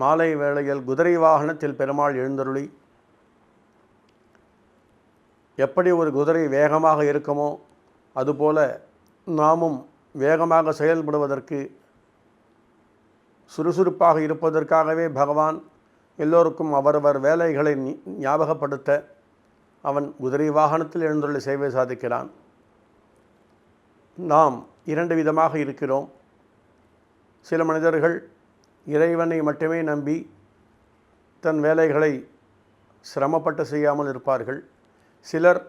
மாலை வேளையில் குதிரை வாகனத்தில் பெருமாள் எழுந்தருளி எப்படி ஒரு குதிரை வேகமாக இருக்குமோ அதுபோல நாமும் வேகமாக செயல்படுவதற்கு சுறுசுறுப்பாக இருப்பதற்காகவே பகவான் எல்லோருக்கும் அவரவர் வேலைகளை ஞாபகப்படுத்த அவன் குதிரை வாகனத்தில் எழுந்துள்ள சேவை சாதிக்கிறான். நாம் இரண்டு விதமாக இருக்கிறோம். சில மனிதர்கள் இறைவனை மட்டுமே நம்பி தன் வேலைகளை சிரமப்பட்டு செய்யாமல் இருப்பார்கள். சிலர்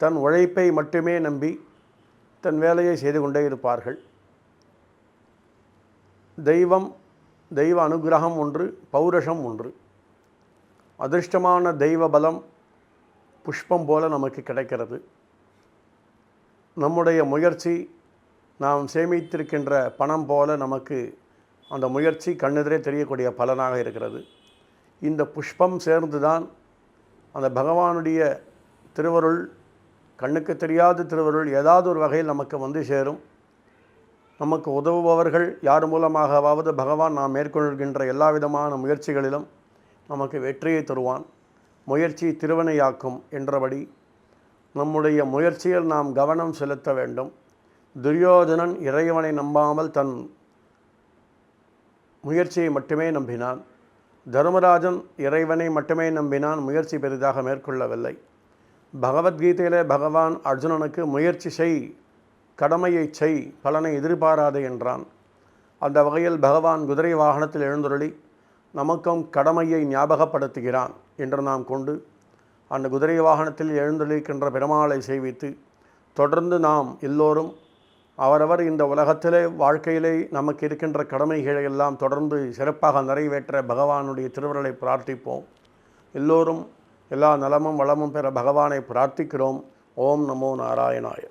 தன் உழைப்பை மட்டுமே நம்பி தன் வேலையை செய்து கொண்டே இருப்பார்கள். தெய்வம் தெய்வ அனுகிரகம் ஒன்று பௌரஷம் ஒன்று. அதிர்ஷ்டமான தெய்வ பலம் புஷ்பம் போல நமக்கு கிடைக்கிறது. நம்முடைய முயற்சி நாம் சேமித்திருக்கின்ற பணம் போல நமக்கு அந்த முயற்சி கண்ணெதிரே தெரியக்கூடிய பலனாக இருக்கிறது. இந்த புஷ்பம் சேர்ந்து தான் அந்த பகவானுடைய திருவருள் கண்ணுக்கு தெரியாத திருவருள் ஏதாவது ஒரு வகையில் நமக்கு வந்து சேரும். நமக்கு உதவுபவர்கள் யார் மூலமாகவாவது பகவான் நாம் மேற்கொள்கின்ற எல்லா விதமான முயற்சிகளிலும் நமக்கு வெற்றியை தருவான். முயற்சி திருவினையாக்கும் என்றபடி நம்முடைய முயற்சியில் நாம் கவனம் செலுத்த வேண்டும். துரியோதனன் இறைவனை நம்பாமல் தன் முயற்சியை மட்டுமே நம்பினான். தர்மராஜன் இறைவனை மட்டுமே நம்பினான் முயற்சி பெரிதாக மேற்கொள்ளவில்லை. பகவத்கீதையிலே பகவான் அர்ஜுனனுக்கு முயற்சி செய் கடமையை செய் பலனை எதிர்பாராதே என்றான். அந்த வகையில் பகவான் குதிரை வாகனத்தில் எழுந்துருளி நமக்கும் கடமையை ஞாபகப்படுத்துகிறான் என்று நாம் கொண்டு அந்த குதிரை வாகனத்தில் எழுந்தொழிக்கின்ற பெருமாளை செய்வித்து தொடர்ந்து நாம் எல்லோரும் அவரவர் இந்த உலகத்திலே வாழ்க்கையிலே நமக்கு இருக்கின்ற கடமைகளை எல்லாம் தொடர்ந்து சிறப்பாக நிறைவேற்ற பகவானுடைய திருவருளை பிரார்த்திப்போம். எல்லோரும் எல்லா நலமும் வளமும் பெற பகவானை பிரார்த்திக்கிறோம். ஓம் நமோ நாராயணாய.